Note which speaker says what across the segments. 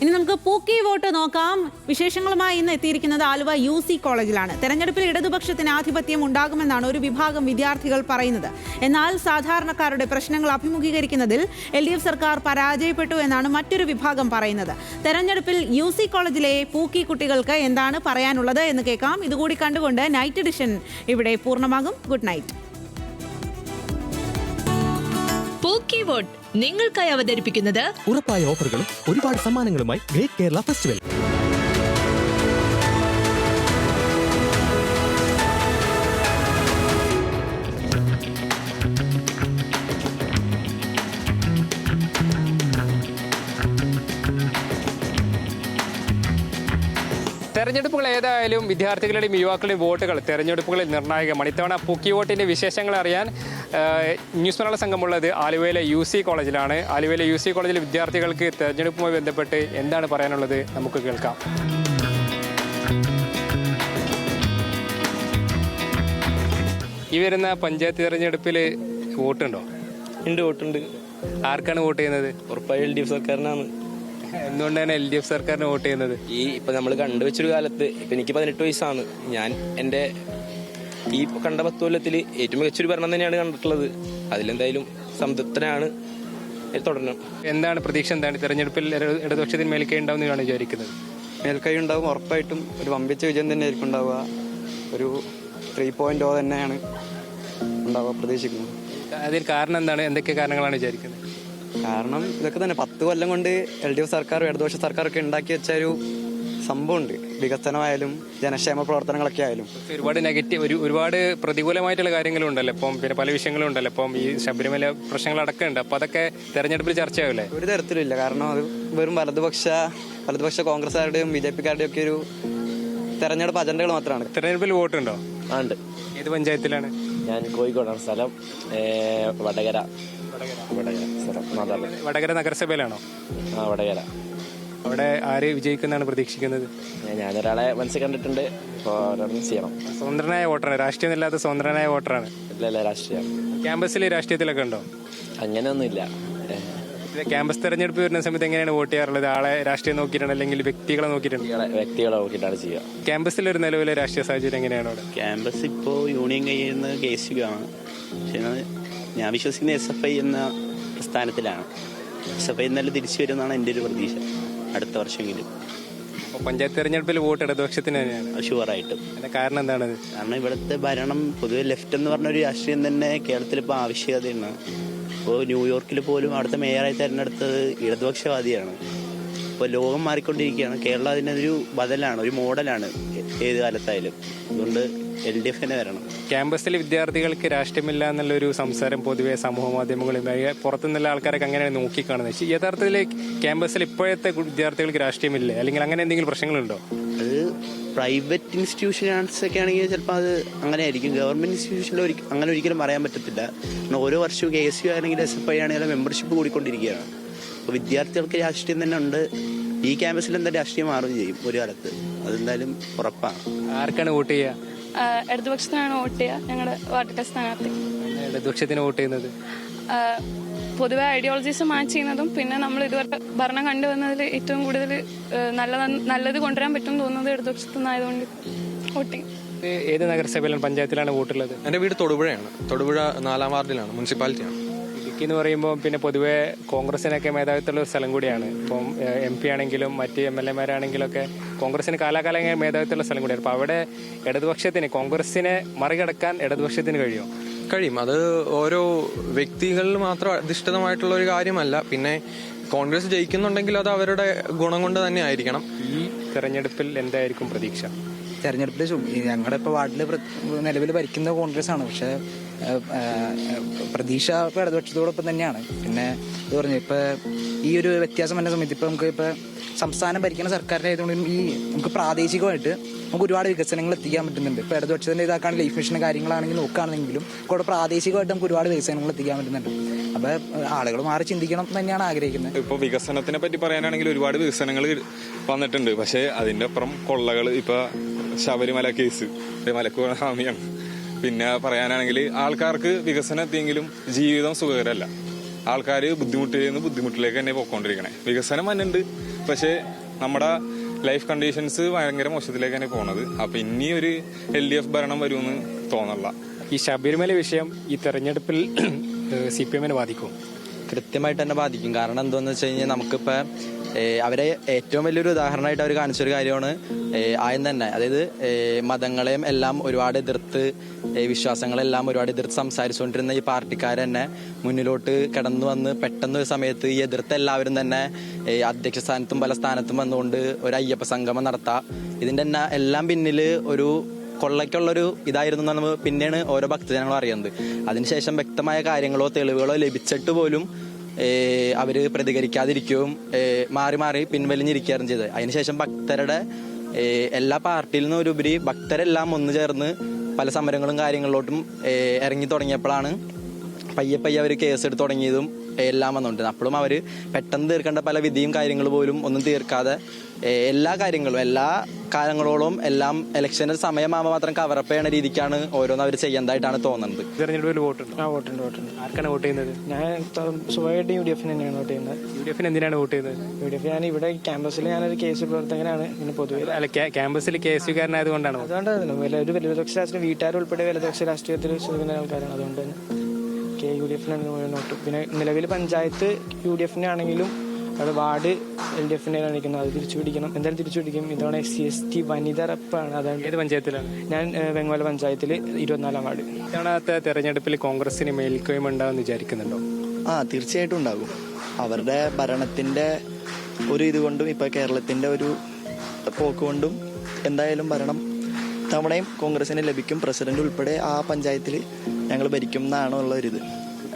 Speaker 1: ഇനി നമുക്ക് പൂക്കി വോട്ട് നോക്കാം. വിശേഷങ്ങളുമായി ഇന്ന് എത്തിയിരിക്കുന്നത് ആലുവ യു സി കോളേജിലാണ്. തെരഞ്ഞെടുപ്പിൽ ഇടതുപക്ഷത്തിന് ആധിപത്യം ഉണ്ടാകുമെന്നാണ് ഒരു വിഭാഗം വിദ്യാർത്ഥികൾ പറയുന്നത്. എന്നാൽ സാധാരണക്കാരുടെ പ്രശ്നങ്ങൾ അഭിമുഖീകരിക്കുന്നതിൽ എൽ സർക്കാർ പരാജയപ്പെട്ടു എന്നാണ് മറ്റൊരു വിഭാഗം പറയുന്നത്. തെരഞ്ഞെടുപ്പിൽ യു സി കോളേജിലെ പൂക്കി കുട്ടികൾക്ക് എന്താണ് പറയാനുള്ളത് എന്ന് കേൾക്കാം. ഇതുകൂടി കണ്ടുകൊണ്ട് നൈറ്റ് എഡിഷൻ ഇവിടെ പൂർണമാകും. ഗുഡ് നൈറ്റ്
Speaker 2: പൂക്കി വോട്ട് നിങ്ങൾക്കായി അവതരിപ്പിക്കുന്നത്
Speaker 3: ഉറപ്പായ ഓഫറുകളും ഒരുപാട് സമ്മാനങ്ങളുമായി ഗ്രേറ്റ് കേരള ഫെസ്റ്റിവൽ.
Speaker 4: തെരഞ്ഞെടുപ്പുകൾ ഏതായാലും വിദ്യാർത്ഥികളുടെയും യുവാക്കളുടെയും വോട്ടുകൾ തെരഞ്ഞെടുപ്പുകളിൽ നിർണായകമാണ്. ഇത്തവണ പുക്കി വോട്ടിന്റെ വിശേഷങ്ങൾ അറിയാൻ ന്യൂസ് മലയാള സംഘമുള്ളത് ആലുവയിലെ യു സി കോളേജിലാണ്. ആലുവയിലെ യു സി കോളേജിലെ വിദ്യാർത്ഥികൾക്ക് തെരഞ്ഞെടുപ്പുമായി ബന്ധപ്പെട്ട് എന്താണ് പറയാനുള്ളത് നമുക്ക് കേൾക്കാം. ഈ വരുന്ന പഞ്ചായത്ത് തെരഞ്ഞെടുപ്പിൽ വോട്ടുണ്ടോ?
Speaker 5: ഉണ്ട് വോട്ടുണ്ട്.
Speaker 4: ആർക്കാണ് വോട്ട് ചെയ്യുന്നത്?
Speaker 5: ഉറപ്പായി എൽ ഡി എഫ് സർക്കാരിനാണ്.
Speaker 4: എന്തുകൊണ്ടാണ് എൽ ഡി എഫ് സർക്കാരിന് വോട്ട് ചെയ്യുന്നത്?
Speaker 5: ഈ ഇപ്പൊ നമ്മൾ കണ്ടുവച്ചൊരു കാലത്ത് ഇപ്പൊ എനിക്ക് പതിനെട്ട് വയസ്സാണ്. ഞാൻ എന്റെ ഈ കണ്ട പത്ത് കൊല്ലത്തിൽ ഏറ്റവും മികച്ചൊരു ഭരണം തന്നെയാണ് കണ്ടിട്ടുള്ളത്. അതിലെന്തായാലും സംതൃപ്തനാണ്. തുടരണം.
Speaker 4: എന്താണ് പ്രതീക്ഷ? എന്താണ്? തെരഞ്ഞെടുപ്പിൽ ഇട- ഇടതുപക്ഷത്തിന് മേൽക്കൈ ഉണ്ടാവുന്നതാണ് വിചാരിക്കുന്നത്.
Speaker 6: മേൽക്കൈ ഉണ്ടാവും. ഉറപ്പായിട്ടും ഒരു വമ്പിച്ച വിജയം തന്നെ ആയിരിക്കും ഉണ്ടാവുക. ഒരു ത്രീ പോയിന്റ് ഓ തന്നെയാണ് ഉണ്ടാവുക പ്രതീക്ഷിക്കുന്നത്.
Speaker 4: അതിൽ കാരണം എന്താണ്? എന്തൊക്കെ കാരണങ്ങളാണ് വിചാരിക്കുന്നത്?
Speaker 6: കാരണം ഇതൊക്കെ തന്നെ പത്ത് കൊല്ലം കൊണ്ട് എൽ ഡി എഫ് സർക്കാരും ഇടതുപക്ഷ സർക്കാരൊക്കെ ഉണ്ടാക്കി വെച്ച ഒരു സംഭവമുണ്ട്. വികസനമായാലും ജനക്ഷേമ പ്രവർത്തനങ്ങളൊക്കെ ആയാലും.
Speaker 4: ഒരുപാട് നെഗറ്റീവ് ഒരു ഒരുപാട് പ്രതികൂലമായിട്ടുള്ള കാര്യങ്ങളും ഉണ്ടല്ലോ ഇപ്പം പിന്നെ പല വിഷയങ്ങളും ഉണ്ടല്ലോ ഇപ്പം ഈ ശബരിമല പ്രശ്നങ്ങൾ അടക്കമുണ്ട് അപ്പൊ അതൊക്കെ തെരഞ്ഞെടുപ്പിൽ ചർച്ചയാവില്ലേ?
Speaker 6: ഒരു തരത്തിലും ഇല്ല കാരണം അത് വെറും വലതുപക്ഷ വലതുപക്ഷ കോൺഗ്രസ്സുകാരുടെയും ബി ജെ പിക്കാരുടെയും ഒക്കെ ഒരു തെരഞ്ഞെടുപ്പ് അജണ്ടകൾ മാത്രമാണ്.
Speaker 4: തെരഞ്ഞെടുപ്പിൽ വോട്ടുണ്ടോ?
Speaker 7: ആ, ഉണ്ട്
Speaker 4: ഏത് പഞ്ചായത്തിലാണ്?
Speaker 7: ഞാൻ കോഴിക്കോടാണ്. സ്ഥലം വടകര. വടകര സ്ഥലം.
Speaker 4: വടകര നഗരസഭയിലാണോ?
Speaker 7: ആ വടകര.
Speaker 4: അവിടെ ആര് വിജയിക്കുന്നാണ് പ്രതീക്ഷിക്കുന്നത്?
Speaker 7: ഞാൻ- ഞാനൊരാളെ മനസ്സിൽ കണ്ടിട്ടുണ്ട്. ചെയ്യണം.
Speaker 4: സ്വതന്ത്രനായ വോട്ടറാണ്. രാഷ്ട്രീയം ഇല്ലാത്ത സ്വതന്ത്രനായ വോട്ടറാണ്.
Speaker 7: ഇല്ല ഇല്ല രാഷ്ട്രീയം.
Speaker 4: ക്യാമ്പസിൽ രാഷ്ട്രീയത്തിലൊക്കെ ഉണ്ടോ?
Speaker 7: അങ്ങനെയൊന്നുമില്ല.
Speaker 4: ക്യാമ്പസ് തെരഞ്ഞെടുപ്പ് വരുന്ന സമയത്ത് എങ്ങനെയാണ് വോട്ട് ചെയ്യാറുള്ളത്? ആളെ രാഷ്ട്രീയം നോക്കിയിട്ടാണ് അല്ലെങ്കിൽ വ്യക്തികളെ നോക്കിയിട്ടുണ്ട്
Speaker 7: വ്യക്തികളെ വ്യക്തികളെ നോക്കിയിട്ടാണ് ചെയ്യുക.
Speaker 4: ക്യാമ്പസിൽ ഒരു നിലവിലെ രാഷ്ട്രീയ സാഹചര്യം എങ്ങനെയാണ് അവിടെ?
Speaker 8: ക്യാമ്പസ് ഇപ്പോൾ യൂണിയൻ കഴിയുന്ന കെ എസ് യു ആണ് പക്ഷേ ഞാൻ വിശ്വസിക്കുന്ന എസ് എഫ് ഐ എന്ന പ്രസ്ഥാനത്തിലാണ് എസ് എഫ് ഐ എന്നാലും തിരിച്ചു വരുമെന്നാണ് എന്റെ ഒരു പ്രതീക്ഷ. അടുത്ത വർഷമെങ്കിലും.
Speaker 4: അപ്പോൾ പഞ്ചായത്ത് തെരഞ്ഞെടുപ്പിൽ വോട്ട് ഇടതുപക്ഷത്തിന് തന്നെയാണ്.
Speaker 8: ആയിട്ട്.
Speaker 4: അതിന്റെ കാരണം എന്താണ്?
Speaker 8: കാരണം ഇവിടുത്തെ ഭരണം പൊതുവെ ലെഫ്റ്റ് എന്ന് പറഞ്ഞ ഒരു രാഷ്ട്രീയം തന്നെ കേരളത്തിൽ ഇപ്പോൾ ആവശ്യകതയാണ്. ഇപ്പോൾ ന്യൂയോർക്കിൽ പോലും അവിടുത്തെ മേയറായി തിരഞ്ഞെടുത്തത് ഇടതുപക്ഷവാദിയാണ്. ഇപ്പോൾ ലോകം മാറിക്കൊണ്ടിരിക്കുകയാണ്. കേരളം അതിനൊരു ബദലാണ് ഒരു മോഡലാണ് ഏത് കാലത്തായാലും. അതുകൊണ്ട് എൽ ഡി എഫിനെ വരണം.
Speaker 4: ക്യാമ്പസിലെ വിദ്യാർത്ഥികൾക്ക് രാഷ്ട്രീയമില്ല എന്നുള്ളൊരു സംസാരം പൊതുവെ സമൂഹ മാധ്യമങ്ങളിൽ പുറത്തുനിന്നുള്ള ആൾക്കാരൊക്കെ അങ്ങനെയാണ് നോക്കിക്കാണുന്നത്. പക്ഷേ യഥാർത്ഥത്തിൽ ക്യാമ്പസിൽ ഇപ്പോഴത്തെ വിദ്യാർത്ഥികൾക്ക് രാഷ്ട്രീയമില്ലേ അല്ലെങ്കിൽ അങ്ങനെ എന്തെങ്കിലും പ്രശ്നങ്ങളുണ്ടോ?
Speaker 8: അത് പ്രൈവറ്റ് ഇൻസ്റ്റിറ്റ്യൂഷൻസ് ഒക്കെ ആണെങ്കിൽ ചിലപ്പോൾ അത് അങ്ങനെ ആയിരിക്കും. ഗവൺമെന്റ് ഇൻസ്റ്റിറ്റ്യൂഷനിൽ ഒരിക്കലും അങ്ങനെ ഒരിക്കലും പറയാൻ പറ്റത്തില്ല. കാരണം ഓരോ വർഷവും കെ എസ് യു ആണെങ്കിൽ എസ് എഫ് ഐ ആണെങ്കിലും മെമ്പർഷിപ്പ് കൂടിക്കൊണ്ടിരിക്കുകയാണ്. അപ്പോൾ വിദ്യാർത്ഥികൾക്ക് രാഷ്ട്രീയം തന്നെ ഉണ്ട്. ഈ ക്യാമ്പസിൽ എന്താ രാഷ്ട്രീയം മാറുകയും ചെയ്യും ഒരു കാലത്ത്? അതെന്തായാലും ഉറപ്പാണ്.
Speaker 4: ആർക്കാണ് വോട്ട് ചെയ്യുക
Speaker 9: ഇടതുപക്ഷത്തിനാണ് വോട്ട് ചെയ്യുക ഞങ്ങളുടെ വാർഡിലെ സ്ഥാനാർത്ഥി.
Speaker 4: ഇടതുപക്ഷത്തിന് വോട്ട് ചെയ്യുന്നത്?
Speaker 9: പൊതുവെ ഐഡിയോളജീസ് മാച്ച് ചെയ്യുന്നതും പിന്നെ നമ്മൾ ഇതുവരെ ഭരണം കണ്ടുവന്നതിൽ ഏറ്റവും കൂടുതൽ നല്ല നല്ലത് കൊണ്ടുവരാൻ പറ്റും തോന്നുന്നത് ഇടതുപക്ഷത്തു നിന്നായതുകൊണ്ട് വോട്ട് ചെയ്യും.
Speaker 4: ഇത് ഏത് നഗരസഭയിലാണ് പഞ്ചായത്തിലാണ് വോട്ടുള്ളത്?
Speaker 10: എന്റെ വീട് തൊടുപുഴയാണ്. തൊടുപുഴ നാലാം വാർഡിലാണ് മുനിസിപ്പാലിറ്റിയാണ്.
Speaker 4: ഇടുക്കി എന്ന് പറയുമ്പോൾ പിന്നെ പൊതുവെ കോൺഗ്രസിനൊക്കെ മേധാവിത്വമുള്ള ഒരു സ്ഥലം കൂടിയാണ്. ഇപ്പം എം പി ആണെങ്കിലും മറ്റ് എം എൽ എമാരാണെങ്കിലും ഒക്കെ കോൺഗ്രസിന് കാലാകാലം മേധാവിത്വമുള്ള സ്ഥലം കൂടിയാണ്. അപ്പോൾ അവിടെ ഇടതുപക്ഷത്തിന് കോൺഗ്രസിനെ മറികടക്കാൻ ഇടതുപക്ഷത്തിന് കഴിയുമോ
Speaker 10: കഴിയും. അത് ഓരോ വ്യക്തികളിൽ മാത്രം അധിഷ്ഠിതമായിട്ടുള്ള ഒരു കാര്യമല്ല. പിന്നെ കോൺഗ്രസ് ജയിക്കുന്നുണ്ടെങ്കിൽ അത് അവരുടെ ഗുണം കൊണ്ട് തന്നെ ആയിരിക്കണം.
Speaker 4: ഈ തെരഞ്ഞെടുപ്പിൽ എന്തായിരിക്കും പ്രതീക്ഷ?
Speaker 6: തെരഞ്ഞെടുപ്പിൽ ഞങ്ങളുടെ ഇപ്പോൾ വാർഡിൽ നിലവിൽ ഭരിക്കുന്ന കോൺഗ്രസ് ആണ് പക്ഷേ പ്രതീക്ഷ ഇപ്പോൾ ഇടതുപക്ഷത്തോടൊപ്പം തന്നെയാണ്. പിന്നെ ഇത് പറഞ്ഞു ഇപ്പൊ ഈ ഒരു വ്യത്യാസം വരുന്ന സമയത്ത് ഇപ്പൊ നമുക്ക് ഇപ്പൊ സംസ്ഥാനം ഭരിക്കുന്ന സർക്കാരിന്റെ ആയതുകൊണ്ട് ഈ നമുക്ക് പ്രാദേശികമായിട്ട് നമുക്ക് ഒരുപാട് വികസനങ്ങൾ എത്തിക്കാൻ പറ്റുന്നുണ്ട്. ഇപ്പൊ ഇടതുപക്ഷത്തിന്റെ ഇതാക്കാണ് ലൈഫ് മിഷൻ കാര്യങ്ങളാണെങ്കിൽ നോക്കുകയാണെങ്കിലും കൂടെ പ്രാദേശികമായിട്ട് നമുക്ക് ഒരുപാട് വികസനങ്ങൾ എത്തിക്കാൻ പറ്റുന്നുണ്ട്. അപ്പോൾ ആളുകൾ മാറി ചിന്തിക്കണം തന്നെയാണ് ആഗ്രഹിക്കുന്നത്.
Speaker 11: ഇപ്പോൾ വികസനത്തിനെ പറ്റി പറയാനാണെങ്കിൽ ഒരുപാട് വികസനങ്ങൾ വന്നിട്ടുണ്ട്. പക്ഷേ അതിന്റെ അപ്പുറം കൊള്ളകൾ ഇപ്പോൾ ശബരിമല കേസ് ഇത് മലക്ക് ഹാമിയാണ് പിന്നെ പറയാനാണെങ്കിൽ ആൾക്കാർക്ക് വികസനം എത്തിയെങ്കിലും ജീവിതം സുഖകരമല്ല. ആൾക്കാർ ബുദ്ധിമുട്ടിൽ നിന്ന് ബുദ്ധിമുട്ടിലേക്ക് തന്നെ പോയിക്കൊണ്ടിരിക്കണേ. വികസനം വന്നുണ്ട്. പക്ഷേ നമ്മുടെ ലൈഫ് കണ്ടീഷൻസ് ഭയങ്കര മോശത്തിലേക്ക് തന്നെ പോണത്. അപ്പൊ ഇനി ഒരു എൽ ഡി എഫ് ഭരണം വരുമെന്ന് തോന്നല്ല
Speaker 4: ഈ ശബരിമല വിഷയം ഈ തെരഞ്ഞെടുപ്പിൽ സി പി എമ്മിനെ ബാധിക്കും
Speaker 6: കൃത്യമായിട്ട് തന്നെ ബാധിക്കും. കാരണം എന്താണെന്ന് വെച്ച് കഴിഞ്ഞാൽ നമുക്കിപ്പോൾ അവരെ ഏറ്റവും വലിയൊരു ഉദാഹരണമായിട്ട് അവർ കാണിച്ചൊരു കാര്യമാണ് ആയം തന്നെ. അതായത് മതങ്ങളെയും എല്ലാം ഒരുപാട് എതിർത്ത് വിശ്വാസങ്ങളെല്ലാം ഒരുപാട് എതിർത്ത് സംസാരിച്ചുകൊണ്ടിരുന്ന ഈ പാർട്ടിക്കാർ തന്നെ മുന്നിലോട്ട് കടന്നു വന്ന് പെട്ടെന്ന് ഒരു സമയത്ത് ഈ എതിർത്ത് എല്ലാവരും തന്നെ അധ്യക്ഷ സ്ഥാനത്തും പല സ്ഥാനത്തും വന്നുകൊണ്ട് ഒരു അയ്യപ്പ സംഗമം നടത്താം. ഇതിന്റെ തന്നെ എല്ലാം പിന്നിൽ ഒരു കൊള്ളയ്ക്കുള്ളൊരു ഇതായിരുന്നു എന്നാണ് നമ്മൾ പിന്നെയാണ് ഓരോ ഭക്തജനങ്ങളും അറിയുന്നത്. അതിനുശേഷം വ്യക്തമായ കാര്യങ്ങളോ തെളിവുകളോ ലഭിച്ചിട്ട് പോലും അവർ പ്രതികരിക്കാതിരിക്കുകയും മാറി മാറി പിൻവലിഞ്ഞിരിക്കുകയായിരുന്നു ചെയ്തത്. അതിനുശേഷം ഭക്തരുടെ എല്ലാ പാർട്ടിയിൽ നിന്നും ഒരുപരി ഭക്തരെല്ലാം ഒന്നു ചേർന്ന് പല സമരങ്ങളും കാര്യങ്ങളിലോട്ടും ഇറങ്ങി തുടങ്ങിയപ്പോഴാണ് പയ്യെ പയ്യെ അവർ കേസെടുത്ത് തുടങ്ങിയതും എല്ലാം വന്നുകൊണ്ടിരുന്നത്. അപ്പോഴും അവർ പെട്ടെന്ന് തീർക്കേണ്ട പല വിധിയും കാര്യങ്ങൾ പോലും ഒന്നും തീർക്കാതെ എല്ലാ കാര്യങ്ങളും എല്ലാ കാലങ്ങളോളം എല്ലാം ഇലക്ഷന്റെ സമയമാകുമ്പോൾ മാത്രം കവറപ്പ് ചെയ്യണ രീതിക്കാണ് ഓരോന്ന് അവർ ചെയ്യുന്നതായിട്ടാണ് തോന്നുന്നത്.
Speaker 4: തെരഞ്ഞെടുപ്പിൽ വോട്ടുണ്ട്
Speaker 12: ആ വോട്ടുണ്ട് വോട്ടുണ്ട്
Speaker 4: ആർക്കാണ് വോട്ട് ചെയ്യുന്നത്?
Speaker 12: ഞാൻ സ്വയമായിട്ട് യു ഡി എഫിന് തന്നെയാണ് വോട്ട് ചെയ്യുന്നത്.
Speaker 4: യു ഡി എഫിന് എന്തിനാണ് വോട്ട് ചെയ്യുന്നത്?
Speaker 12: യു ഡി എഫ് ഞാൻ ഇവിടെ ക്യാമ്പസിൽ ഞാനൊരു കേസ് പ്രവർത്തകനാണ്. പിന്നെ പൊതുവെ
Speaker 4: അല്ല ക്യാമ്പസിൽ കേസ് എസ് യുക്കാരനായതുകൊണ്ടാണ്
Speaker 12: അതുകൊണ്ടാണ് വില ഒരു വലതുപക്ഷ രാഷ്ട്രീയം വീട്ടുകാരുൾപ്പെടെ വലതുപക്ഷ രാഷ്ട്രീയത്തിൽ വിശ്വസിക്കുന്ന ആൾക്കാരാണ്. അതുകൊണ്ട് തന്നെ കെ യു ഡി എഫിനാണ് മുഴുവൻ പിന്നെ നിലവിൽ പഞ്ചായത്ത് യു ഡി എഫിന് ആണെങ്കിലും അത് വാർഡ് എൽ ഡി എഫിന്റെ കാണിക്കുന്നത് അത് തിരിച്ചു പിടിക്കണം എന്തായാലും തിരിച്ചു പിടിക്കും ഇതോടെ എസ് സി എസ് ടി വനിത റപ്പാണ് അതാണ്
Speaker 4: ഏത് പഞ്ചായത്തിലാണ്?
Speaker 12: ഞാൻ വെങ്ങോല പഞ്ചായത്തിൽ ഇരുപത്തിനാലാം വാർഡ്.
Speaker 4: ഇത്തവണത്തെ തെരഞ്ഞെടുപ്പിൽ കോൺഗ്രസിന് മേൽക്കോയ്മ ഉണ്ടാവും വിചാരിക്കുന്നുണ്ടോ?
Speaker 13: ആ തീർച്ചയായിട്ടും ഉണ്ടാകും. അവരുടെ ഭരണത്തിന്റെ ഒരു ഇതുകൊണ്ടും ഇപ്പൊ കേരളത്തിന്റെ ഒരു പോക്കുകൊണ്ടും എന്തായാലും ഭരണം തവണയും കോൺഗ്രസിന് ലഭിക്കും. പ്രസിഡന്റ് ഉൾപ്പെടെ ആ പഞ്ചായത്തിൽ ഞങ്ങൾ ഭരിക്കും എന്നാണ് ഉള്ള ഒരു ഇത്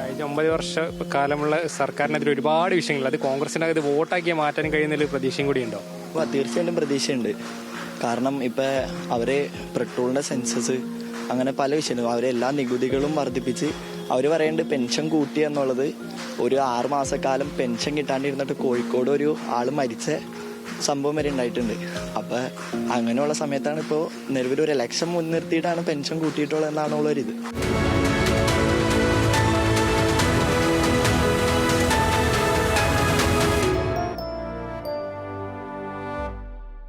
Speaker 4: കഴിഞ്ഞ ഒമ്പത് വർഷ കാലമുള്ള സർക്കാരിനെതിരെ ഒരുപാട് വിഷയങ്ങൾ. അത് കോൺഗ്രസിനകത്ത് വോട്ടാക്കി മാറ്റാൻ കഴിയുന്ന പ്രതീക്ഷയും കൂടി ഉണ്ടോ?
Speaker 13: അപ്പോൾ തീർച്ചയായിട്ടും പ്രതീക്ഷയുണ്ട്. കാരണം ഇപ്പൊ അവർ പെട്രോളിന്റെ സെൻസസ് അങ്ങനെ പല വിഷയങ്ങളും അവരെ എല്ലാ നികുതികളും വർദ്ധിപ്പിച്ച് അവർ പറയുന്നുണ്ട് പെൻഷൻ കൂട്ടി എന്നുള്ളത് ഒരു ആറ് മാസക്കാലം പെൻഷൻ കിട്ടാണ്ടിരുന്നിട്ട് കോഴിക്കോട് ഒരു ആൾ മരിച്ച സംഭവം വരെ ഉണ്ടായിട്ടുണ്ട്. അപ്പോൾ അങ്ങനെയുള്ള സമയത്താണ് ഇപ്പോൾ നിലവിൽ ഒരു ഇലക്ഷൻ മുൻനിർത്തിയിട്ടാണ് പെൻഷൻ കൂട്ടിയിട്ടുള്ളത് എന്നാണ് ഉള്ളൊരിത്